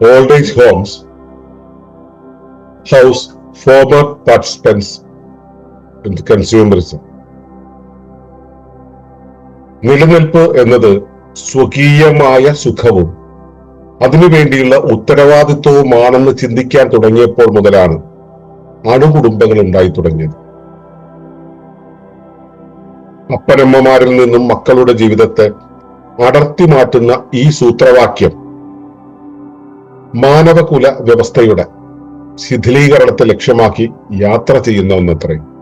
Age homes house participants in consumerism. നിലനിൽപ്പ് എന്നത് സ്വകീയമായ സുഖവും അതിനുവേണ്ടിയുള്ള ഉത്തരവാദിത്വവുമാണെന്ന് ചിന്തിക്കാൻ തുടങ്ങിയപ്പോൾ മുതലാണ് അണുകുടുംബങ്ങൾ ഉണ്ടായി തുടങ്ങിയത് അപ്പനമ്മമാരിൽ നിന്നും മക്കളുടെ ജീവിതത്തെ അടർത്തി മാറ്റുന്ന ഈ സൂത്രവാക്യം മാനവകുല വ്യവസ്ഥയുടെ ശിഥിലീകരണത്തെ ലക്ഷ്യമാക്കി യാത്ര ചെയ്യുന്ന ഒന്നത്രയും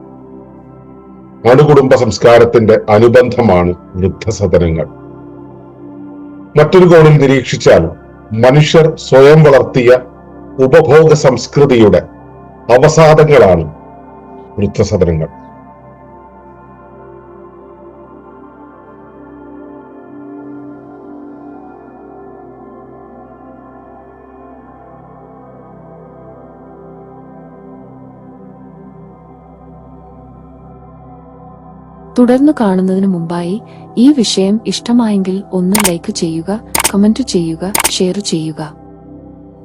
അണുകുടുംബ സംസ്കാരത്തിന്റെ അനുബന്ധമാണ് വൃദ്ധസദനങ്ങൾ. മറ്റൊരു കോണിൽ നിരീക്ഷിച്ചാൽ മനുഷ്യർ സ്വയം വളർത്തിയ ഉപഭോഗ സംസ്കൃതിയുടെ അവസാദങ്ങളാണ് വൃദ്ധസദനങ്ങൾ. തുടർന്നു കാണുന്നതിന് മുമ്പായി ഈ വിഷയം ഇഷ്ടമായെങ്കിൽ ഒന്ന് ലൈക്ക് ചെയ്യുക കമന്റ് ചെയ്യുക ഷെയർ ചെയ്യുക.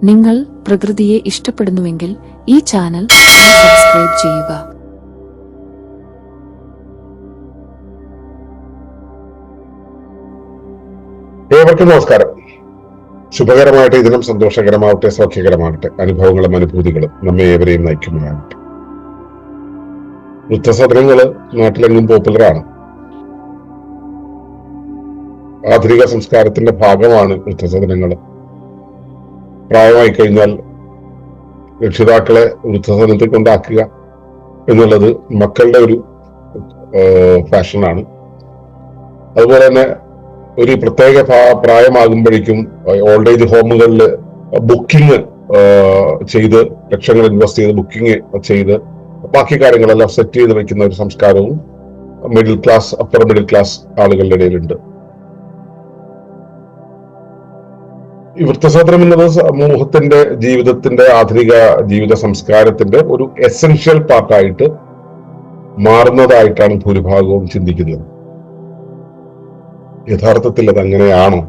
നിങ്ങൾ പ്രകൃതിയെ ഇഷ്ടപ്പെടുന്നുവെങ്കിൽ ഈ ചാനൽ സബ്സ്ക്രൈബ് ചെയ്യുക. നമസ്കാരം. ശുഭകരമായിട്ട് ഇതിനും സന്തോഷകരമാവട്ടെ സൗഖ്യകരമാവട്ടെ. അനുഭവങ്ങളും അനുഭൂതികളും നമ്മെ ഏവരെയും നയിക്കുന്നതാകട്ടെ വൃദ്ധസദനങ്ങൾ നാട്ടിലെങ്ങും പോപ്പുലറാണ്. ആധുനിക സംസ്കാരത്തിന്റെ ഭാഗമാണ് വൃദ്ധസദനങ്ങൾ പ്രായമായി കഴിഞ്ഞാൽ രക്ഷിതാക്കളെ വൃദ്ധസദനത്തിൽ കൊണ്ടാക്കുക എന്നുള്ളത് മക്കളുടെ ഒരു ഫാഷനാണ്. അതുപോലെ തന്നെ ഒരു പ്രത്യേക പ്രാ- പ്രായമാകുമ്പോഴേക്കും ഓൾഡ് ഏജ് ഹോമുകളിൽ ബുക്കിംഗ് ചെയ്ത് ലക്ഷങ്ങൾ ഇൻവെസ്റ്റ് ചെയ്ത് ബുക്കിംഗ് ചെയ്ത് ബാക്കി കാര്യങ്ങളെല്ലാം സെറ്റ് ചെയ്ത് വെക്കുന്ന ഒരു സംസ്കാരവും middle class upper middle class ആളുകളുടെ ഇടയിലുണ്ട്. ഈ വൃത്തസാധനം എന്നത് സമൂഹത്തിന്റെ ജീവിതത്തിന്റെ ആധുനിക ജീവിത സംസ്കാരത്തിന്റെ ഒരു എസെൻഷ്യൽ പാർട്ടായിട്ട് മാറുന്നതായിട്ടാണ് ഭൂരിഭാഗവും ചിന്തിക്കുന്നത്. യഥാർത്ഥത്തിൽ അത് അങ്ങനെയാണോ?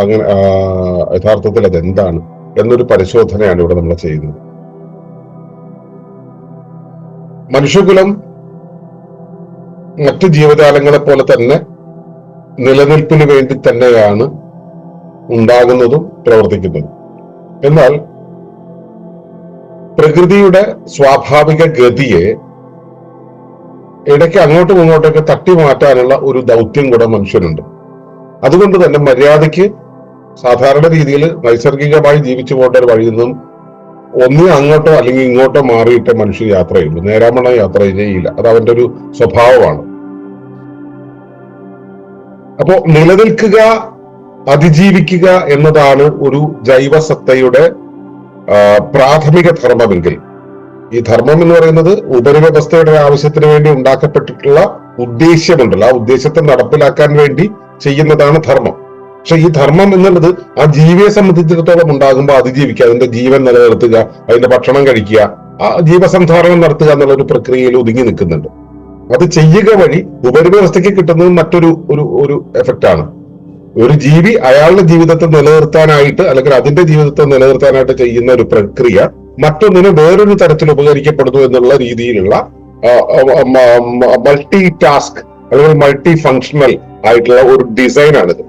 അങ്ങനെ യഥാർത്ഥത്തിൽ അത് എന്താണ് എന്നൊരു പരിശോധനയാണ് ഇവിടെ നമ്മൾ ചെയ്യുന്നത്. മനുഷ്യകുലം മറ്റ് ജീവജാലങ്ങളെ പോലെ തന്നെ നിലനിൽപ്പിന് വേണ്ടി തന്നെയാണ് ഉണ്ടാകുന്നതും പ്രവർത്തിക്കുന്നതും. എന്നാൽ പ്രകൃതിയുടെ സ്വാഭാവിക ഗതിയെ ഇടയ്ക്ക് അങ്ങോട്ടും ഇങ്ങോട്ടൊക്കെ തട്ടി മാറ്റാനുള്ള ഒരു ദൗത്യം കൂടെ മനുഷ്യനുണ്ട്. അതുകൊണ്ട് തന്നെ മര്യാദയ്ക്ക് സാധാരണ രീതിയിൽ നൈസർഗികമായി ജീവിച്ചു പോകേണ്ട ഒരു വഴിയിൽ നിന്നും ഒന്നി അങ്ങോട്ടോ അല്ലെങ്കിൽ ഇങ്ങോട്ടോ മാറിയിട്ട് മനുഷ്യൻ യാത്ര ചെയ്യുള്ളൂ നേരാമണ്ണം യാത്ര ചെയ്യില്ല അത് അവന്റെ ഒരു സ്വഭാവമാണ്. അപ്പോ നിലനിൽക്കുക അതിജീവിക്കുക എന്നതാണ് ഒരു ജൈവസത്തയുടെ പ്രാഥമിക ധർമ്മമെങ്കിൽ. ഈ ധർമ്മം എന്ന് പറയുന്നത് ഉപരിവ്യവസ്ഥയുടെ ആവശ്യത്തിന് വേണ്ടി ഉണ്ടാക്കപ്പെട്ടിട്ടുള്ള ഉദ്ദേശ്യമുണ്ടല്ലോ. ആ ഉദ്ദേശത്തെ നടപ്പിലാക്കാൻ വേണ്ടി ചെയ്യുന്നതാണ് ധർമ്മം. പക്ഷെ ഈ ധർമ്മം എന്നുള്ളത് ആ ജീവിയെ സംബന്ധിച്ചിടത്തോളം ഉണ്ടാകുമ്പോൾ അതിജീവിക്കുക അതിന്റെ ജീവൻ നിലനിർത്തുക അതിന്റെ ഭക്ഷണം കഴിക്കുക ആ ജീവസംധാരണം നടത്തുക എന്നുള്ള ഒരു പ്രക്രിയയിൽ ഒതുങ്ങി നിൽക്കുന്നുണ്ട്. അത് ചെയ്യുക വഴി ഉപരിവ്യവസ്ഥയ്ക്ക് കിട്ടുന്നത് മറ്റൊരു ഒരു ഒരു എഫക്റ്റ് ആണ്. ഒരു ജീവി അയാളുടെ ജീവിതത്തെ നിലനിർത്താനായിട്ട് അല്ലെങ്കിൽ അതിന്റെ ജീവിതത്തെ നിലനിർത്താനായിട്ട് ചെയ്യുന്ന ഒരു പ്രക്രിയ മറ്റൊന്നിന് വേറൊരു തരത്തിൽ ഉപകരിക്കപ്പെടുന്നു എന്നുള്ള രീതിയിലുള്ള മൾട്ടി ടാസ്ക് അല്ലെങ്കിൽ മൾട്ടി ഫങ്ഷണൽ ആയിട്ടുള്ള ഒരു ഡിസൈൻ ആണിത്.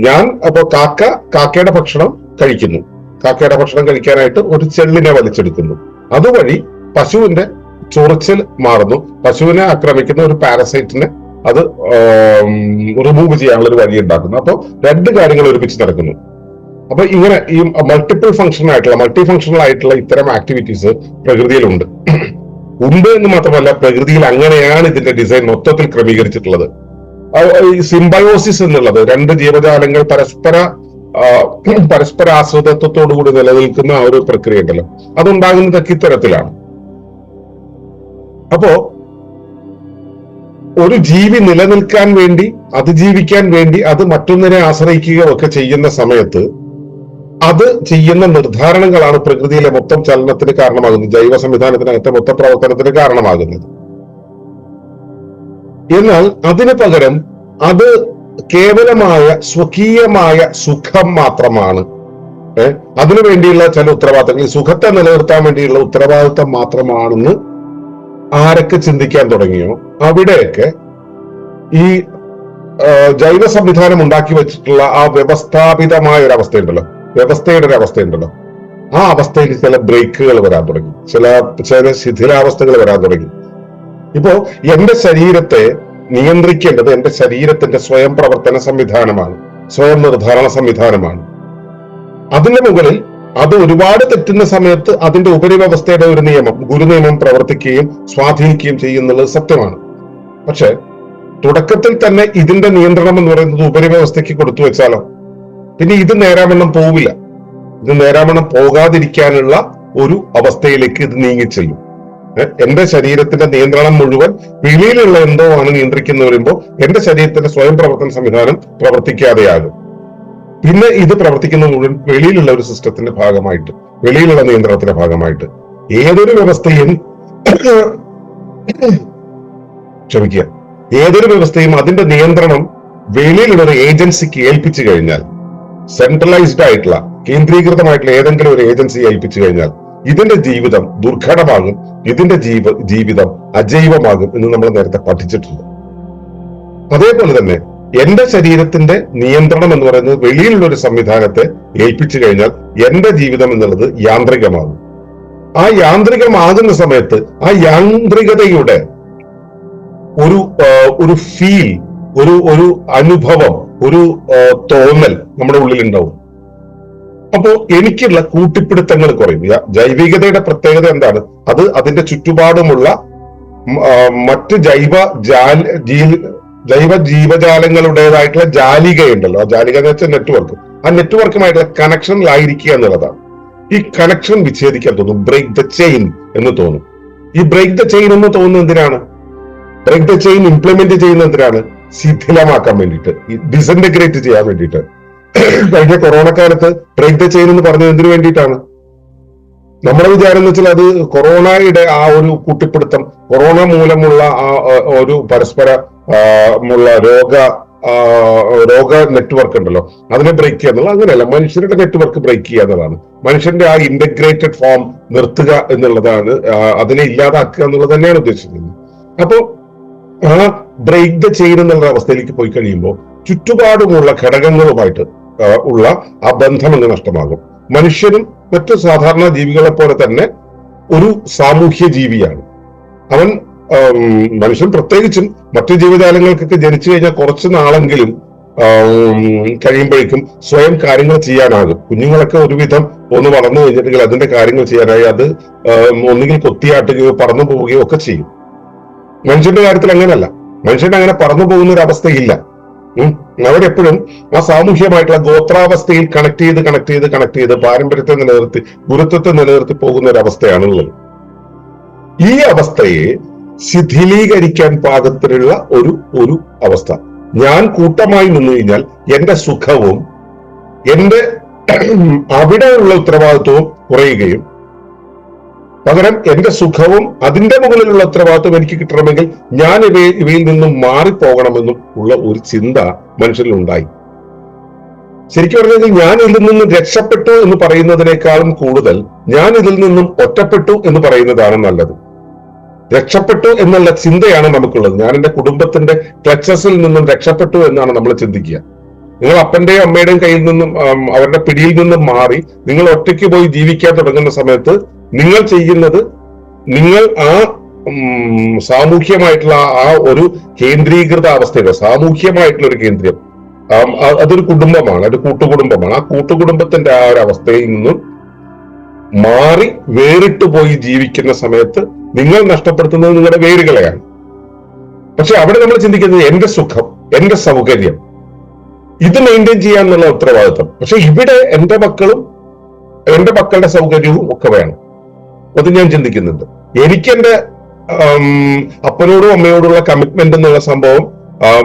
ഞാൻ അപ്പോ കാക്ക കാക്കയുടെ ഭക്ഷണം കഴിക്കുന്നു. കാക്കയുടെ ഭക്ഷണം കഴിക്കാനായിട്ട് ഒരു ചെള്ളിനെ വലിച്ചെടുക്കുന്നു. അതുവഴി പശുവിന്റെ ചൊറിച്ചിൽ മാറുന്നു. പശുവിനെ ആക്രമിക്കുന്ന ഒരു പാരസൈറ്റിനെ അത് റിമൂവ് ചെയ്യാനുള്ള ഒരു വഴി ഉണ്ടാക്കുന്നു അപ്പോൾ രണ്ട് കാര്യങ്ങൾ ഒരുമിച്ച് നടക്കുന്നു. അപ്പൊ ഇങ്ങനെ ഈ മൾട്ടിപ്പിൾ ഫംഗ്ഷൻ ആയിട്ടുള്ള മൾട്ടി ഫംഗ്ഷണൽ ആയിട്ടുള്ള ഇത്തരം ആക്ടിവിറ്റീസ് പ്രകൃതിയിലുണ്ട്. ഉണ്ട് എന്ന് മാത്രമല്ല പ്രകൃതിയിൽ അങ്ങനെയാണ് ഇതിന്റെ ഡിസൈൻ മൊത്തത്തിൽ ക്രമീകരിച്ചിട്ടുള്ളത്. സിംബയോസിസ് എന്നുള്ളത് രണ്ട് ജീവജാലങ്ങൾ പരസ്പര പരസ്പര ആശ്രിതത്വത്തോടു കൂടി നിലനിൽക്കുന്ന ഒരു പ്രക്രിയ ഉണ്ടല്ലോ അതുണ്ടാകുന്നതൊക്കെ ഇത്തരത്തിലാണ്. അപ്പോ ഒരു ജീവി നിലനിൽക്കാൻ വേണ്ടി അതിജീവിക്കാൻ വേണ്ടി അത് മറ്റൊന്നിനെ ആശ്രയിക്കുകയോ ഒക്കെ ചെയ്യുന്ന സമയത്ത് അത് ചെയ്യുന്ന നിർദ്ധാരണങ്ങളാണ് പ്രകൃതിയിലെ മൊത്തം ചലനത്തിന് കാരണമാകുന്നത് ജൈവ സംവിധാനത്തിനകത്തെ മൊത്തം പ്രവർത്തനത്തിന് കാരണമാകുന്നത്. എന്നാൽ അതിന് പകരം അത് കേവലമായ സ്വകീയമായ സുഖം മാത്രമാണ്. ഏഹ് അതിനു വേണ്ടിയുള്ള ചില ഉത്തരവാദിത്തങ്ങൾ സുഖത്തെ നിലനിർത്താൻ വേണ്ടിയുള്ള ഉത്തരവാദിത്തം മാത്രമാണെന്ന് ആരൊക്കെ ചിന്തിക്കാൻ തുടങ്ങിയോ? അവിടെയൊക്കെ ഈ ജൈവ സംവിധാനം ഉണ്ടാക്കി വെച്ചിട്ടുള്ള ആ വ്യവസ്ഥാപിതമായ ഒരു അവസ്ഥയുണ്ടല്ലോ. വ്യവസ്ഥയുടെ ഒരു അവസ്ഥയുണ്ടല്ലോ. ആ അവസ്ഥയിൽ ചില ബ്രേക്കുകൾ വരാൻ തുടങ്ങി. ചില ചില ശിഥിലാവസ്ഥകൾ വരാൻ തുടങ്ങി. ഇപ്പോ എന്റെ ശരീരത്തെ നിയന്ത്രിക്കേണ്ടത് എന്റെ ശരീരത്തിന്റെ സ്വയം പ്രവർത്തന സംവിധാനമാണ്. സ്വയം നിർദ്ധാരണ സംവിധാനമാണ്. അതിന്റെ മുകളിൽ അത് ഒരുപാട് തെറ്റുന്ന സമയത്ത് അതിന്റെ ഉപരിവ്യവസ്ഥയുടെ ഒരു നിയമം ഗുരുനിയമം പ്രവർത്തിക്കുകയും സ്വാധീനിക്കുകയും ചെയ്യുന്നുള്ളത് സത്യമാണ്. പക്ഷെ തുടക്കത്തിൽ തന്നെ ഇതിന്റെ നിയന്ത്രണം എന്ന് പറയുന്നത് ഉപരിവ്യവസ്ഥയ്ക്ക് കൊടുത്തു വെച്ചാലോ? പിന്നെ ഇത് നേരാമണ്ണം പോവില്ല. ഇത് നേരാമണ്ണം പോകാതിരിക്കാനുള്ള ഒരു അവസ്ഥയിലേക്ക് ഇത് നീങ്ങിച്ചെല്ലും. ഏ, എന്റെ ശരീരത്തിന്റെ നിയന്ത്രണം മുഴുവൻ വെളിയിലുള്ള എന്തോ ആണ് നിയന്ത്രിക്കുന്ന വരുമ്പോൾ എന്റെ ശരീരത്തിന്റെ സ്വയം പ്രവർത്തന സംവിധാനം പ്രവർത്തിക്കാതെയാകും. പിന്നെ ഇത് പ്രവർത്തിക്കുന്ന മുഴുവൻ വെളിയിലുള്ള ഒരു സിസ്റ്റത്തിന്റെ ഭാഗമായിട്ട് വെളിയിലുള്ള നിയന്ത്രണത്തിന്റെ ഭാഗമായിട്ട് ഏതൊരു വ്യവസ്ഥയും ക്ഷമിക്കുക. ഏതൊരു വ്യവസ്ഥയും അതിന്റെ നിയന്ത്രണം വെളിയിലുള്ള ഒരു ഏജൻസിക്ക് ഏൽപ്പിച്ചു കഴിഞ്ഞാൽ സെൻട്രലൈസ്ഡ് ആയിട്ടുള്ള കേന്ദ്രീകൃതമായിട്ടുള്ള ഏതെങ്കിലും ഒരു ഏജൻസി ഏൽപ്പിച്ചു കഴിഞ്ഞാൽ ഇതിന്റെ ജീവിതം ദുർഘടമാകും ഇതിന്റെ ജീവ ജീവിതം അജൈവമാകും എന്ന് നമ്മൾ നേരത്തെ പഠിച്ചിട്ടുണ്ട്. അതേപോലെ തന്നെ എന്റെ ശരീരത്തിന്റെ നിയന്ത്രണം എന്ന് പറയുന്നത് വെളിയിലുള്ള ഒരു സംവിധാനത്തെ ഏൽപ്പിച്ചു കഴിഞ്ഞാൽ എന്റെ ജീവിതം എന്നുള്ളത് യാന്ത്രികമാകും. ആ യാന്ത്രികമാകുന്ന സമയത്ത് ആ യാന്ത്രികതയുടെ ഒരു ഒരു ഫീൽ ഒരു ഒരു അനുഭവം ഒരു തോന്നൽ നമ്മുടെ ഉള്ളിൽ ഉണ്ടാവും അപ്പോ എനിക്കുള്ള കൂട്ടിപ്പിടുത്തങ്ങൾ കുറയും. ജൈവികതയുടെ പ്രത്യേകത എന്താണ്? അത് അതിന്റെ ചുറ്റുപാടുമുള്ള മറ്റ് ജൈവ ജൈവ ജീവജാലങ്ങളുടേതായിട്ടുള്ള ജാലികയുണ്ടല്ലോ. ആ ജാലിക എന്ന് വെച്ചാൽ നെറ്റ്വർക്ക്. ആ നെറ്റ്വർക്കുമായിട്ടുള്ള കണക്ഷനിലായിരിക്കുക എന്നുള്ളതാണ്. ഈ കണക്ഷൻ വിച്ഛേദിക്കാൻ തോന്നും. ബ്രേക്ക് ദ ചെയിൻ എന്ന് തോന്നും. ഈ ബ്രേക്ക് ദ ചെയിൻ എന്ന് തോന്നുന്നത് എന്തിനാണ്? ബ്രേക്ക് ദ ചെയിൻ ഇംപ്ലിമെന്റ് ചെയ്യുന്ന എന്തിനാണ്? ശിഥിലമാക്കാൻ വേണ്ടിയിട്ട്. ഡിസന്റഗ്രേറ്റ് ചെയ്യാൻ വേണ്ടിയിട്ട്. കഴിഞ്ഞ കൊറോണ കാലത്ത് ബ്രേക്ക് ദ ചെയിൻ എന്ന് പറഞ്ഞത് എന്തിനു വേണ്ടിയിട്ടാണ്? നമ്മുടെ വിചാരം എന്ന് വെച്ചാൽ അത് കൊറോണയുടെ ആ ഒരു കൂട്ടിപ്പിടുത്തം കൊറോണ മൂലമുള്ള ആ ഒരു പരസ്പര ആ, രോഗ രോഗ നെറ്റ്വർക്ക് ഉണ്ടല്ലോ അതിനെ ബ്രേക്ക് ചെയ്യുക എന്നുള്ളത് അങ്ങനെയല്ല. മനുഷ്യരുടെ നെറ്റ്വർക്ക് ബ്രേക്ക് ചെയ്യുക എന്നുള്ളതാണ്. മനുഷ്യന്റെ ആ ഇന്റഗ്രേറ്റഡ് ഫോം നിർത്തുക എന്നുള്ളതാണ് അതിനെ ഇല്ലാതാക്കുക എന്നുള്ളത് തന്നെയാണ് ഉദ്ദേശിക്കുന്നത്. അപ്പോ ആ ബ്രേക്ക് ദ ചെയിൻ എന്നുള്ള അവസ്ഥയിലേക്ക് പോയി കഴിയുമ്പോൾ ചുറ്റുപാടുമുള്ള ഘടകങ്ങളുമായിട്ട് ഉള്ള ആ ബന്ധം അങ്ങ് നഷ്ടമാകും. മനുഷ്യനും മറ്റു സാധാരണ ജീവികളെ പോലെ തന്നെ ഒരു സാമൂഹ്യ ജീവിയാണ്. അവൻ മനുഷ്യൻ പ്രത്യേകിച്ചും മറ്റു ജീവജാലങ്ങൾക്കൊക്കെ ജനിച്ചു കഴിഞ്ഞാൽ കുറച്ച് നാളെങ്കിലും കഴിയുമ്പോഴേക്കും സ്വയം കാര്യങ്ങൾ ചെയ്യാനാകും. കുഞ്ഞുങ്ങളൊക്കെ ഒരുവിധം ഒന്ന് വളർന്നു കഴിഞ്ഞിട്ടുണ്ടെങ്കിൽ അതിന്റെ കാര്യങ്ങൾ ചെയ്യാനായി അത് ഒന്നുകിൽ കൊത്തിയാട്ടുകയോ പറന്നു പോവുകയോ ഒക്കെ ചെയ്യും. മനുഷ്യന്റെ കാര്യത്തിൽ അങ്ങനെയല്ല. മനുഷ്യൻ അങ്ങനെ പറന്നു പോകുന്ന ഒരു അവസ്ഥയില്ല. അവരെപ്പോഴും ആ സാമൂഹ്യമായിട്ടുള്ള ഗോത്രാവസ്ഥയിൽ കണക്ട് ചെയ്ത് കണക്ട് ചെയ്ത് കണക്ട് ചെയ്ത് പാരമ്പര്യത്തെ നിലനിർത്തി ഗുരുത്വത്തെ നിലനിർത്തി പോകുന്ന ഒരു അവസ്ഥയാണുള്ളത് ഈ അവസ്ഥയെ ശിഥിലീകരിക്കാൻ പാകത്തിലുള്ള ഒരു ഒരു അവസ്ഥ. ഞാൻ കൂട്ടമായി നിന്നു കഴിഞ്ഞാൽ എന്റെ സുഖവും എന്റെ അവിടെയുള്ള ഉത്തരവാദിത്വവും കുറയുകയും പകരം എന്റെ സുഖവും അതിന്റെ മുകളിലുള്ള ഉത്തരവാദിത്വം എനിക്ക് കിട്ടണമെങ്കിൽ ഞാൻ ഇവയിൽ ഇവയിൽ നിന്നും മാറിപ്പോകണമെന്നും ഉള്ള ഒരു ചിന്ത മനുഷ്യരിൽ ഉണ്ടായി. ശരിക്കും പറഞ്ഞെങ്കിൽ ഞാൻ ഇതിൽ നിന്നും രക്ഷപ്പെട്ടു എന്ന് പറയുന്നതിനേക്കാളും കൂടുതൽ ഞാൻ ഇതിൽ നിന്നും ഒറ്റപ്പെട്ടു എന്ന് പറയുന്നതാണ് നല്ലത്. രക്ഷപ്പെട്ടു എന്നുള്ള ചിന്തയാണ് നമുക്കുള്ളത്. ഞാൻ എന്റെ കുടുംബത്തിന്റെ ക്ലച്ചസിൽ നിന്നും രക്ഷപ്പെട്ടു എന്നാണ് നമ്മൾ ചിന്തിക്കുക. നിങ്ങൾ അപ്പന്റെയും അമ്മയുടെയും കയ്യിൽ നിന്നും അവരുടെ പിടിയിൽ നിന്നും മാറി നിങ്ങൾ ഒറ്റയ്ക്ക് പോയി ജീവിക്കാൻ തുടങ്ങുന്ന സമയത്ത് നിങ്ങൾ ചെയ്യുന്നത് നിങ്ങൾ ആ സാമൂഹ്യമായിട്ടുള്ള ആ ഒരു കേന്ദ്രീകൃത അവസ്ഥയുടെ സാമൂഹ്യമായിട്ടുള്ള ഒരു കേന്ദ്രം. അതൊരു കുടുംബമാണ് ഒരു കൂട്ടുകുടുംബമാണ്. ആ കൂട്ടുകുടുംബത്തിന്റെ ആ ഒരു അവസ്ഥയിൽ നിന്നും മാറി വേറിട്ട് പോയി ജീവിക്കുന്ന സമയത്ത് നിങ്ങൾ നഷ്ടപ്പെടുത്തുന്നത് നിങ്ങളുടെ വേരുകളെയാണ്. പക്ഷെ അവിടെ നമ്മൾ ചിന്തിക്കുന്നത് എന്റെ സുഖം എന്റെ സൗകര്യം. ഇത് മെയിന്റെയിൻ ചെയ്യാന്നുള്ള ഉത്തരവാദിത്വം. പക്ഷെ ഇവിടെ എന്റെ മക്കളും എന്റെ മക്കളുടെ സൗകര്യവും ഒക്കെ വേണം. അത് ഞാൻ ചിന്തിക്കുന്നുണ്ട്. എനിക്ക് എന്റെ അപ്പനോടും അമ്മയോടുള്ള കമ്മിറ്റ്മെന്റ് എന്നുള്ള സംഭവം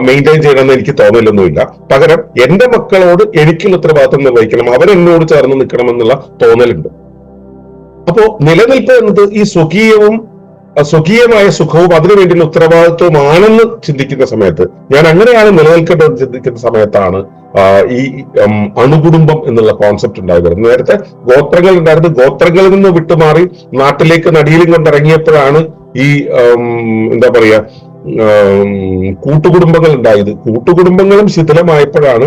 മെയിന്റെയിൻ ചെയ്യണമെന്ന് എനിക്ക് തോന്നലൊന്നുമില്ല. പകരം എന്റെ മക്കളോട് എനിക്കുള്ള ഉത്തരവാദിത്വം നിർവഹിക്കണം. അവരെന്നോട് ചേർന്ന് നിൽക്കണം എന്നുള്ള തോന്നലുണ്ട്. അപ്പോ നിലനിൽപ്പ് എന്നത് ഈ സ്വകീയവും സ്വകീയമായ സുഖവും അതിനുവേണ്ടിയുള്ള ഉത്തരവാദിത്വമാണെന്ന് ചിന്തിക്കുന്ന സമയത്ത് ഞാൻ അങ്ങനെയാണ് നിലനിൽക്കേണ്ടത് ചിന്തിക്കുന്ന സമയത്താണ് ഈ അണുകുടുംബം എന്നുള്ള കോൺസെപ്റ്റ് ഉണ്ടായി വരുന്നത് നേരത്തെ ഗോത്രങ്ങൾ ഉണ്ടായിരുന്നു. ഗോത്രങ്ങളിൽ നിന്ന് വിട്ടുമാറി നാട്ടിലേക്ക് നടിയിലും കൊണ്ടിറങ്ങിയപ്പോഴാണ് ഈ എന്താ പറയാ കൂട്ടുകുടുംബങ്ങൾ ഉണ്ടായത്. കൂട്ടുകുടുംബങ്ങളും ശിഥിലമായപ്പോഴാണ്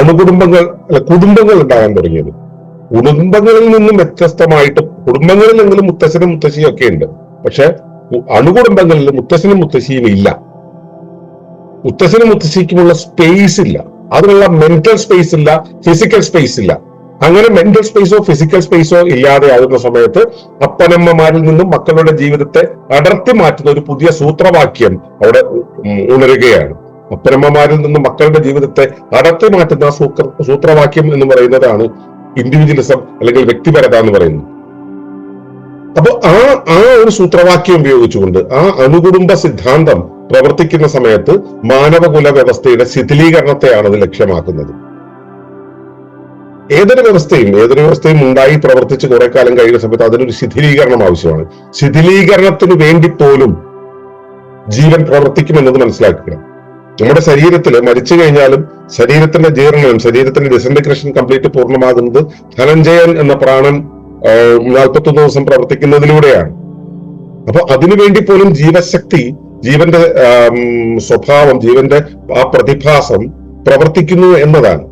അണുകുടുംബങ്ങൾ അല്ല കുടുംബങ്ങൾ ഉണ്ടാകാൻ തുടങ്ങിയത്. കുടുംബങ്ങളിൽ നിന്നും വ്യത്യസ്തമായിട്ട് കുടുംബങ്ങളിലെങ്കിലും മുത്തശ്ശനും മുത്തശ്ശിയും ഒക്കെ ഉണ്ട്. പക്ഷെ അണുകുടുംബങ്ങളിൽ മുത്തശ്ശനും മുത്തശ്ശിയും ഇല്ല. മുത്തശ്ശനും മുത്തശ്ശിക്കുമുള്ള സ്പേസ് ഇല്ല. അതിനുള്ള മെന്റൽ സ്പേസ് ഇല്ല ഫിസിക്കൽ സ്പേസ് ഇല്ല. അങ്ങനെ മെന്റൽ സ്പേസോ ഫിസിക്കൽ സ്പേസോ ഇല്ലാതെ ആകുന്ന സമയത്ത് അപ്പനമ്മമാരിൽ നിന്നും മക്കളുടെ ജീവിതത്തെ അടർത്തി മാറ്റുന്ന ഒരു പുതിയ സൂത്രവാക്യം അവിടെ ഉണരുകയാണ്. അപ്പനമ്മമാരിൽ നിന്നും മക്കളുടെ ജീവിതത്തെ അടർത്തി മാറ്റുന്ന സൂത്ര സൂത്രവാക്യം എന്ന് പറയുന്നതാണ് ഇൻഡിവിജ്വലിസം അല്ലെങ്കിൽ വ്യക്തിപരത എന്ന് പറയുന്നത്. അപ്പൊ ആ ആ ഒരു സൂത്രവാക്യം ഉപയോഗിച്ചുകൊണ്ട് ആ അനുകുടുംബ സിദ്ധാന്തം പ്രവർത്തിക്കുന്ന സമയത്ത് മാനവകുല വ്യവസ്ഥയുടെ ശിഥിലീകരണത്തെയാണ് അത് ലക്ഷ്യമാക്കുന്നത്. ഏതൊരു വ്യവസ്ഥയും ഏതൊരു വ്യവസ്ഥയും ഉണ്ടായി പ്രവർത്തിച്ച് കുറെ കാലം കഴിയുന്ന സമയത്ത് അതിനൊരു ശിഥിലീകരണം ആവശ്യമാണ്. ശിഥിലീകരണത്തിന് വേണ്ടി പോലും ജീവൻ പ്രവർത്തിക്കുമെന്നത് മനസ്സിലാക്കുക നമ്മുടെ ശരീരത്തിൽ മരിച്ചു കഴിഞ്ഞാലും ശരീരത്തിന്റെ ജീർണനം ശരീരത്തിന്റെ ഡിസന്റഗ്രേഷൻ കംപ്ലീറ്റ് പൂർണമാകുന്നത് ധനഞ്ജയൻ എന്ന പ്രാണൻ നാൽപ്പത്തൊന്ന് ദിവസം പ്രവർത്തിക്കുന്നതിലൂടെയാണ്. അപ്പൊ അതിനുവേണ്ടി പോലും ജീവശക്തി ജീവന്റെ സ്വഭാവം ജീവന്റെ ആ പ്രതിഭാസം പ്രവർത്തിക്കുന്നു എന്നതാണ്.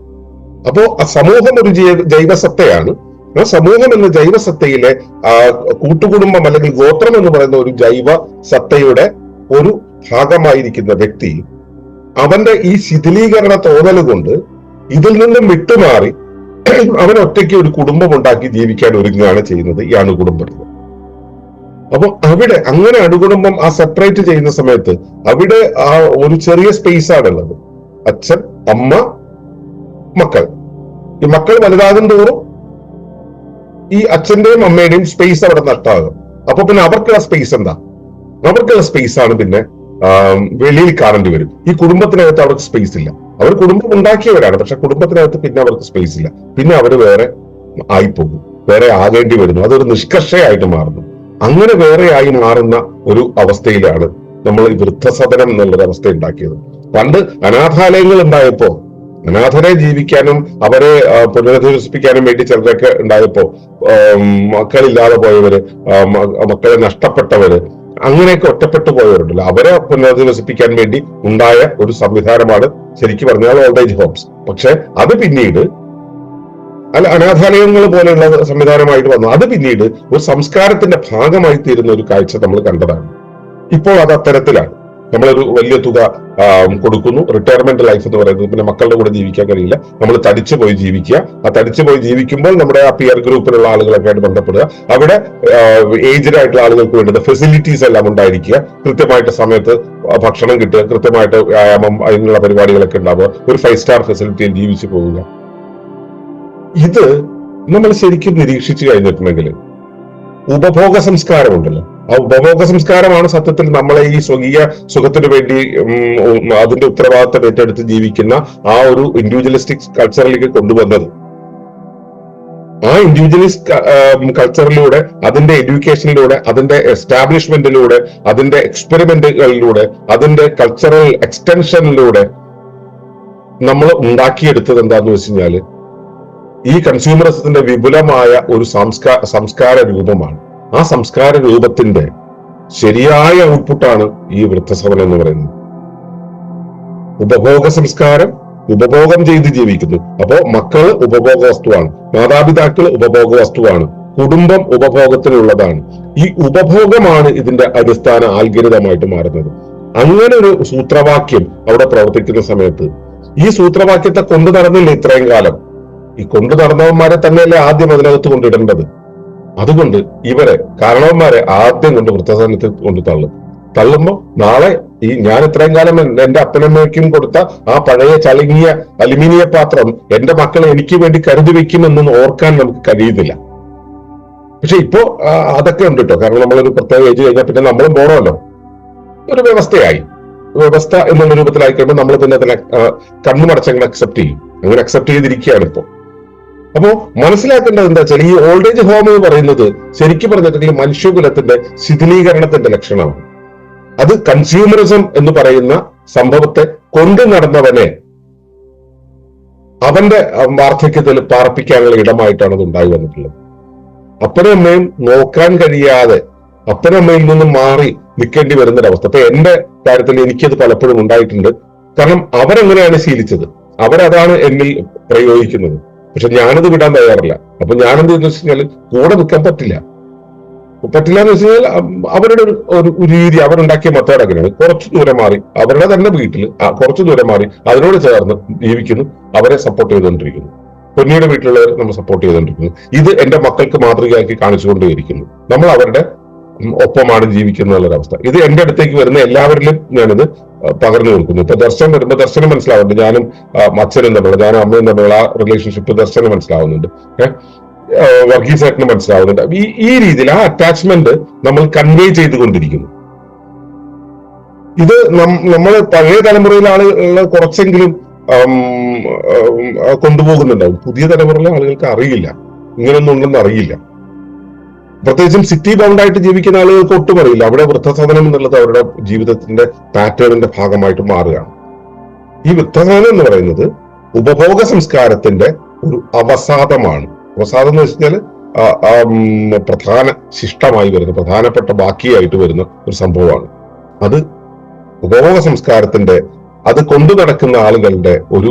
അപ്പോ ആ സമൂഹം ഒരു ജൈവ- ജൈവസത്തയാണ്. ആ സമൂഹം എന്ന ജൈവസത്തയിലെ ആ കൂട്ടുകുടുംബം അല്ലെങ്കിൽ ഗോത്രം എന്ന് പറയുന്ന ഒരു ജൈവ സത്തയുടെ ഒരു ഭാഗമായിരിക്കുന്ന വ്യക്തി അവന്റെ ഈ ശിഥിലീകരണ തോന്നൽ കൊണ്ട് ഇതിൽ നിന്നും വിട്ടുമാറി അവൻ ഒറ്റയ്ക്ക് ഒരു കുടുംബം ഉണ്ടാക്കി ജീവിക്കാൻ ഒരുങ്ങുകയാണ് ചെയ്യുന്നത്. ഈ അണുകുടുംബത്തിൽ അപ്പൊ അവിടെ അങ്ങനെ അണുകുടുംബം ആ സെപ്പറേറ്റ് ചെയ്യുന്ന സമയത്ത് അവിടെ ആ ഒരു ചെറിയ സ്പേസ് ആണുള്ളത്. അച്ഛൻ അമ്മ മക്കൾ. ഈ മക്കൾ വലുതാകും തോറും ഈ അച്ഛന്റെയും അമ്മയുടെയും സ്പേസ് അവിടെ നഷ്ടമാകും അപ്പൊ പിന്നെ അവർക്കുള്ള സ്പേസ് എന്താ? അവർക്കുള്ള സ്പേസ് ആണ് പിന്നെ വെളിയിൽ കാണേണ്ടി വരും. ഈ കുടുംബത്തിനകത്ത് അവർക്ക് സ്പേസ് ഇല്ല. അവർ കുടുംബം ഉണ്ടാക്കിയവരാണ്. പക്ഷെ കുടുംബത്തിനകത്ത് പിന്നെ അവർക്ക് സ്പേസ് ഇല്ല. പിന്നെ അവർ വേറെ ആയിപ്പോകും. വേറെ ആകേണ്ടി വരുന്നു. അതൊരു നിഷ്കർഷയായിട്ട് മാറുന്നു. അങ്ങനെ വേറെ ആയി മാറുന്ന ഒരു അവസ്ഥയിലാണ് നമ്മൾ ഈ വൃദ്ധസദനം എന്നുള്ളൊരു അവസ്ഥ ഉണ്ടാക്കിയത്. പണ്ട് അനാഥാലയങ്ങൾ ഉണ്ടായപ്പോ അനാഥരെ ജീവിക്കാനും അവരെ പുനരധിവസിപ്പിക്കാനും വേണ്ടി ചിലരൊക്കെ ഉണ്ടായപ്പോ മക്കളില്ലാതെ പോയവര് മക്കളെ നഷ്ടപ്പെട്ടവര് അങ്ങനെയൊക്കെ ഒറ്റപ്പെട്ടു പോയവരുണ്ടല്ലോ. അവരെ പുനരധിവസിപ്പിക്കാൻ വേണ്ടി ഉണ്ടായ ഒരു സംവിധാനമാണ് ശരിക്കും പറഞ്ഞാൽ ഓൾഡ് ഏജ് ഹോംസ് പക്ഷെ അത് പിന്നീട് അല്ല അനാഥാലയങ്ങൾ പോലെയുള്ള സംവിധാനമായിട്ട് വന്നു. അത് പിന്നീട് ഒരു സംസ്കാരത്തിന്റെ ഭാഗമായി തീരുന്ന ഒരു കാഴ്ച നമ്മൾ കണ്ടതാണ്. ഇപ്പോൾ അത് അത്തരത്തിലാണ്. നമ്മളൊരു വലിയ തുക കൊടുക്കുന്നു. റിട്ടയർമെന്റ് ലൈഫ് എന്ന് പറയുന്നത് പിന്നെ മക്കളുടെ കൂടെ ജീവിക്കാൻ കഴിയില്ല. നമ്മൾ തടിച്ചു പോയി ജീവിക്കുക. ആ തടിച്ചു പോയി ജീവിക്കുമ്പോൾ നമ്മുടെ ആ പിയർ ഗ്രൂപ്പിലുള്ള ആളുകളൊക്കെ ആയിട്ട് ബന്ധപ്പെടുക. അവിടെ ഏജ്ഡ് ആയിട്ടുള്ള ആളുകൾക്ക് വേണ്ടുന്ന ഫെസിലിറ്റീസ് എല്ലാം ഉണ്ടായിരിക്കുക. കൃത്യമായിട്ട് സമയത്ത് ഭക്ഷണം കിട്ടുക. കൃത്യമായിട്ട് വ്യായാമം അതിനുള്ള പരിപാടികളൊക്കെ ഉണ്ടാവുക. ഒരു ഫൈവ് സ്റ്റാർ ഫെസിലിറ്റിയിൽ ജീവിച്ചു പോവുക. ഇത് നമ്മൾ ശരിക്കും നിരീക്ഷിച്ചു കഴിഞ്ഞിട്ടുണ്ടെങ്കിൽ ഉപഭോഗ സംസ്കാരമുണ്ടല്ലോ. ആ ഉപഭോഗ സംസ്കാരമാണ് സത്യത്തിൽ നമ്മളെ ഈ സ്വകീയ സുഖത്തിന് വേണ്ടി അതിന്റെ ഉത്തരവാദിത്തം ഏറ്റെടുത്ത് ജീവിക്കുന്ന ആ ഒരു ഇൻഡിവിജ്വലിസ്റ്റിക് കൾച്ചറിലേക്ക് കൊണ്ടുവന്നത്. ആ ഇൻഡിവിജ്വലിസ്റ്റ് കൾച്ചറിലൂടെ അതിന്റെ എഡ്യൂക്കേഷനിലൂടെ അതിന്റെ എസ്റ്റാബ്ലിഷ്മെന്റിലൂടെ അതിന്റെ എക്സ്പെരിമെന്റുകളിലൂടെ അതിന്റെ കൾച്ചറൽ എക്സ്റ്റൻഷനിലൂടെ നമ്മൾ ഉണ്ടാക്കിയെടുത്തത് എന്താന്ന് വെച്ച് കഴിഞ്ഞാൽ ഈ കൺസ്യൂമറിസത്തിന്റെ വിപുലമായ ഒരു സംസ്കാര സംസ്കാര രൂപമാണ്. ആ സംസ്കാര രൂപത്തിന്റെ ശരിയായ ഔട്ട്പുട്ടാണ് ഈ വൃദ്ധസവനം എന്ന് പറയുന്നത്. ഉപഭോഗ സംസ്കാരം ഉപഭോഗം ചെയ്ത് ജീവിക്കുന്നു. അപ്പോ മക്കൾ ഉപഭോഗ വസ്തുവാണ് മാതാപിതാക്കൾ ഉപഭോഗ വസ്തുവാണ് കുടുംബം ഉപഭോഗത്തിനുള്ളതാണ്. ഈ ഉപഭോഗമാണ് ഇതിന്റെ അടിസ്ഥാന ആൽഗരിതമായിട്ട് മാറുന്നത്. അങ്ങനെ ഒരു സൂത്രവാക്യം അവിടെ പ്രവർത്തിക്കുന്ന സമയത്ത് ഈ സൂത്രവാക്യത്തെ കൊണ്ടു നടന്നില്ല ഇത്രയും കാലം? ഈ കൊണ്ടു നടന്നവന്മാരെ തന്നെയല്ലേ ആദ്യം അതിനകത്ത് കൊണ്ടിടേണ്ടത്? അതുകൊണ്ട് ഇവരെ കാരണവന്മാരെ ആദ്യം കൊണ്ട് വൃദ്ധസദനത്തിൽ കൊണ്ട് തള്ളും. തള്ളുമ്പോ നാളെ ഈ ഞാൻ ഇത്രയും കാലം എന്റെ അപ്പനമ്മയ്ക്കും കൊടുത്ത ആ പഴയ ചളുങ്ങിയ അലുമിനിയ പാത്രം എന്റെ മക്കളെ എനിക്ക് വേണ്ടി കരുതി വെക്കുമെന്ന് ഓർക്കാൻ നമുക്ക് കഴിയുന്നില്ല. പക്ഷെ ഇപ്പോ അതൊക്കെ ഉണ്ട് കേട്ടോ കാരണം നമ്മളൊരു പ്രത്യേക ഏജ് കഴിഞ്ഞാൽ പിന്നെ നമ്മളും പോണമല്ലോ. ഒരു വ്യവസ്ഥയായി. വ്യവസ്ഥ എന്നുള്ള രൂപത്തിലായി കഴിയുമ്പോൾ നമ്മൾ പിന്നെ അതിനെ കണ്ണുമടച്ചങ്ങനെ അക്സെപ്റ്റ് ചെയ്യും. അങ്ങനെ അക്സെപ്റ്റ് ചെയ്തിരിക്കുകയാണ് ഇപ്പോ. അപ്പോ മനസ്സിലാക്കേണ്ടത് എന്താ വെച്ചാൽ ഈ ഓൾഡ് ഏജ് ഹോം എന്ന് പറയുന്നത് ശരിക്കും പറഞ്ഞിട്ടുണ്ടെങ്കിൽ മനുഷ്യകുലത്തിന്റെ ശിഥിലീകരണത്തിന്റെ ലക്ഷണമാണ്. അത് കൺസ്യൂമറിസം എന്ന് പറയുന്ന സംഭവത്തെ കൊണ്ടു നടന്നവനെ അവന്റെ വാർദ്ധക്യത്തിൽ പാർപ്പിക്കാനുള്ള ഇടമായിട്ടാണ് അത് ഉണ്ടായി വന്നിട്ടുള്ളത്. അപ്പനമ്മയും നോക്കാൻ കഴിയാതെ അപ്പനമ്മയിൽ നിന്നും മാറി നിൽക്കേണ്ടി വരുന്നൊരവസ്ഥ. അപ്പൊ എന്റെ കാര്യത്തിൽ എനിക്കത് പലപ്പോഴും ഉണ്ടായിട്ടുണ്ട്. കാരണം അവരെങ്ങനെയാണ് ശീലിച്ചത്? അവരതാണ് എന്നിൽ പ്രയോഗിക്കുന്നത്. പക്ഷെ ഞാനത് വിടാൻ തയ്യാറില്ല. അപ്പൊ ഞാനെന്ത് വെച്ച് കഴിഞ്ഞാൽ കൂടെ നിൽക്കാൻ പറ്റില്ല. പറ്റില്ല എന്ന് വെച്ച് കഴിഞ്ഞാൽ അവരുടെ ഒരു രീതി അവരുണ്ടാക്കിയ മെത്തേഡ് അങ്ങനെയാണ്. കുറച്ച് ദൂരം മാറി അവരുടെ തന്നെ വീട്ടിൽ കുറച്ചു ദൂരം മാറി അതിനോട് ചേർന്ന് ജീവിക്കുന്നു അവരെ സപ്പോർട്ട് ചെയ്തുകൊണ്ടിരിക്കുന്നു. പൊന്നിയുടെ വീട്ടിലുള്ളവരെ നമ്മൾ സപ്പോർട്ട് ചെയ്തുകൊണ്ടിരിക്കുന്നു. ഇത് എന്റെ മക്കൾക്ക് മാതൃകയാക്കി കാണിച്ചുകൊണ്ടേയിരിക്കുന്നു. നമ്മൾ അവരുടെ ഒപ്പമാണ് ജീവിക്കുന്ന എന്നുള്ളൊരവസ്ഥ. ഇത് എന്റെ അടുത്തേക്ക് വരുന്ന എല്ലാവരിലും ഞാനിത് പകർന്നു കൊടുക്കുന്നു. ഇപ്പൊ ദർശനം വരുമ്പോ ദർശനം മനസ്സിലാവുന്നുണ്ട്. ഞാനും അച്ഛനും തമ്മിലുള്ള ഞാനും അമ്മയും തമ്മിലുള്ള ആ റിലേഷൻഷിപ്പ് ദർശനം മനസ്സിലാവുന്നുണ്ട്. ഏഹ് വർഗീസേട്ടന് മനസ്സിലാവുന്നുണ്ട്. ഈ ഈ രീതിയിൽ ആ അറ്റാച്ച്മെന്റ് നമ്മൾ കൺവേ ചെയ്തുകൊണ്ടിരിക്കുന്നു. ഇത് നമ്മൾ പഴയ തലമുറയിലെ കുറച്ചെങ്കിലും കൊണ്ടുപോകുന്നുണ്ടാവും. പുതിയ തലമുറയിലെ ആളുകൾക്ക് അറിയില്ല. ഇങ്ങനൊന്നും ഉണ്ടെന്ന് അറിയില്ല. പ്രത്യേകിച്ചും സിറ്റി ബൗണ്ടായിട്ട് ജീവിക്കുന്ന ആളുകൾക്ക് ഒട്ടും അറിയില്ല. അവിടെ വൃദ്ധസദനം എന്നുള്ളത് അവരുടെ ജീവിതത്തിന്റെ പാറ്റേണിന്റെ ഭാഗമായിട്ട് മാറുകയാണ്. ഈ വൃദ്ധസദനം എന്ന് പറയുന്നത് ഉപഭോഗ സംസ്കാരത്തിന്റെ ഒരു അവസാദമാണ്. അവസാദം എന്ന് വെച്ചാൽ പ്രധാന ശിഷ്ടമായി വരുന്ന പ്രധാനപ്പെട്ട ബാക്കിയായിട്ട് വരുന്ന ഒരു സംഭവമാണ്. അത് ഉപഭോഗ സംസ്കാരത്തിന്റെ അത് കൊണ്ടു നടക്കുന്ന ആളുകളുടെ ഒരു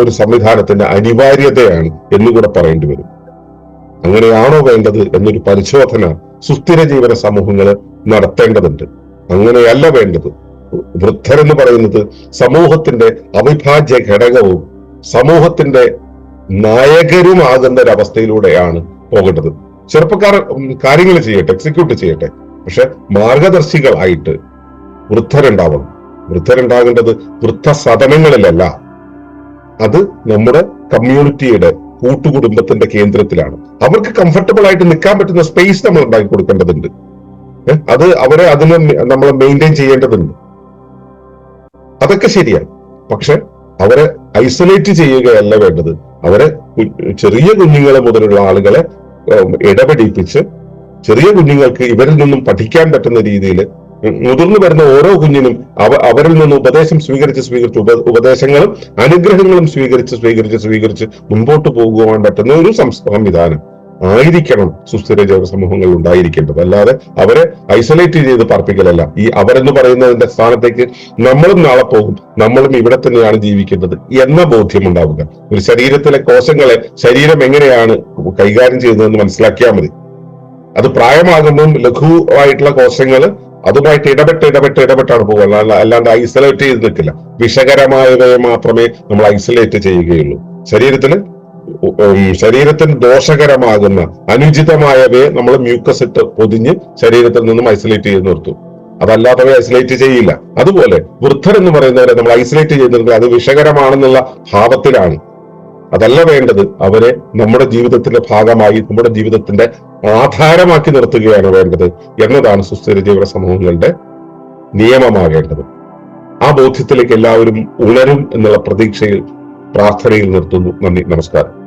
ഒരു സംവിധാനത്തിന്റെ അനിവാര്യതയാണ് എന്നുകൂടെ പറയേണ്ടി വരും. അങ്ങനെയാണോ വേണ്ടത് എന്നൊരു പരിശോധന സുസ്ഥിര ജീവന സമൂഹങ്ങൾ നടത്തേണ്ടതുണ്ട്. അങ്ങനെയല്ല വേണ്ടത്. വൃദ്ധരെന്ന് പറയുന്നത് സമൂഹത്തിന്റെ അവിഭാജ്യ ഘടകവും സമൂഹത്തിന്റെ നായകരുമാകുന്ന ഒരവസ്ഥയിലൂടെയാണ് പോകേണ്ടത്. ചെറുപ്പക്കാർ കാര്യങ്ങൾ ചെയ്യട്ടെ എക്സിക്യൂട്ട് ചെയ്യട്ടെ. പക്ഷെ മാർഗദർശികളായിട്ട് വൃദ്ധരുണ്ടാവണം. വൃദ്ധരുണ്ടാകേണ്ടത് വൃദ്ധ സദനങ്ങളിലല്ല അത് നമ്മുടെ കമ്മ്യൂണിറ്റിയുടെ കൂട്ടുകുടുംബത്തിന്റെ കേന്ദ്രത്തിലാണ്. അവർക്ക് കംഫർട്ടബിൾ ആയിട്ട് നിൽക്കാൻ പറ്റുന്ന സ്പേസ് നമ്മൾ ഉണ്ടാക്കി കൊടുക്കേണ്ടതുണ്ട്. അത് അവരെ അതിന് നമ്മൾ മെയിന്റെയിൻ ചെയ്യേണ്ടതുണ്ട്. അതൊക്കെ ശരിയാണ്. പക്ഷെ അവരെ ഐസൊലേറ്റ് ചെയ്യുകയല്ല വേണ്ടത്. അവരെ ചെറിയ കുഞ്ഞുങ്ങളെ മുതലുള്ള ആളുകളെ ഇടപെടിപ്പിച്ച് ചെറിയ കുഞ്ഞുങ്ങൾക്ക് ഇവരിൽ നിന്നും പഠിക്കാൻ പറ്റുന്ന രീതിയിൽ മുതിർന്നു വരുന്ന ഓരോ കുഞ്ഞിനും അവ അവരിൽ നിന്ന് ഉപദേശം സ്വീകരിച്ച് സ്വീകരിച്ച് ഉപ ഉപദേശങ്ങളും അനുഗ്രഹങ്ങളും സ്വീകരിച്ച് സ്വീകരിച്ച് സ്വീകരിച്ച് മുൻപോട്ട് പോകുവാൻ പറ്റുന്ന ഒരു സംവിധാനം ആയിരിക്കണം സുസ്ഥിര ജനസമൂഹങ്ങൾ സമൂഹങ്ങൾ ഉണ്ടായിരിക്കേണ്ടത്. അല്ലാതെ അവരെ ഐസൊലേറ്റ് ചെയ്ത് പാർപ്പിക്കലല്ല. ഈ അവരെന്ന് പറയുന്നതിന്റെ സ്ഥാനത്തേക്ക് നമ്മളും നാളെ പോകും. നമ്മളും ഇവിടെ തന്നെയാണ് ജീവിക്കേണ്ടത് എന്ന ബോധ്യം ഉണ്ടാവുക. ഒരു ശരീരത്തിലെ കോശങ്ങളെ ശരീരം എങ്ങനെയാണ് കൈകാര്യം ചെയ്യുന്നതെന്ന് മനസ്സിലാക്കിയാൽ മതി. അത് പ്രായമാകുമ്പോൾ ലഘുവായിട്ടുള്ള കോശങ്ങൾ അതുമായിട്ട് ഇടപെട്ട് ഇടപെട്ട് ഇടപെട്ടാണ് പോകുന്നത് അല്ല- അല്ലാണ്ട് ഐസൊലേറ്റ് ചെയ്ത് നിൽക്കില്ല വിഷകരമായവയെ മാത്രമേ നമ്മൾ ഐസൊലേറ്റ് ചെയ്യുകയുള്ളൂ. ശരീരത്തിന് ശരീരത്തിന് ദോഷകരമാകുന്ന അനുചിതമായവയെ നമ്മൾ മ്യൂക്കസ് ഇട്ട് പൊതിഞ്ഞ് ശരീരത്തിൽ നിന്നും ഐസൊലേറ്റ് ചെയ്ത് നിർത്തും. അതല്ലാത്തവരെ ഐസൊലേറ്റ് ചെയ്യില്ല. അതുപോലെ വൃദ്ധർ എന്ന് പറയുന്നവരെ നമ്മൾ ഐസൊലേറ്റ് ചെയ്യുന്നെങ്കിൽ അത് വിഷകരമാണെന്നുള്ള ഭാവത്തിലാണ്. അതല്ല വേണ്ടത് അവരെ നമ്മുടെ ജീവിതത്തിന്റെ ഭാഗമായി നമ്മുടെ ജീവിതത്തിന്റെ ആധാരമാക്കി നിർത്തുകയാണ് വേണ്ടത് എന്നതാണ് സുസ്ഥിര ജീവിത സമൂഹങ്ങളുടെ നിയമമാകേണ്ടത്. ആ ബോധ്യത്തിലേക്ക് എല്ലാവരും ഉണരും എന്നുള്ള പ്രതീക്ഷയിൽ പ്രാർത്ഥനയിൽ നിർത്തുന്നു. നന്ദി. നമസ്കാരം.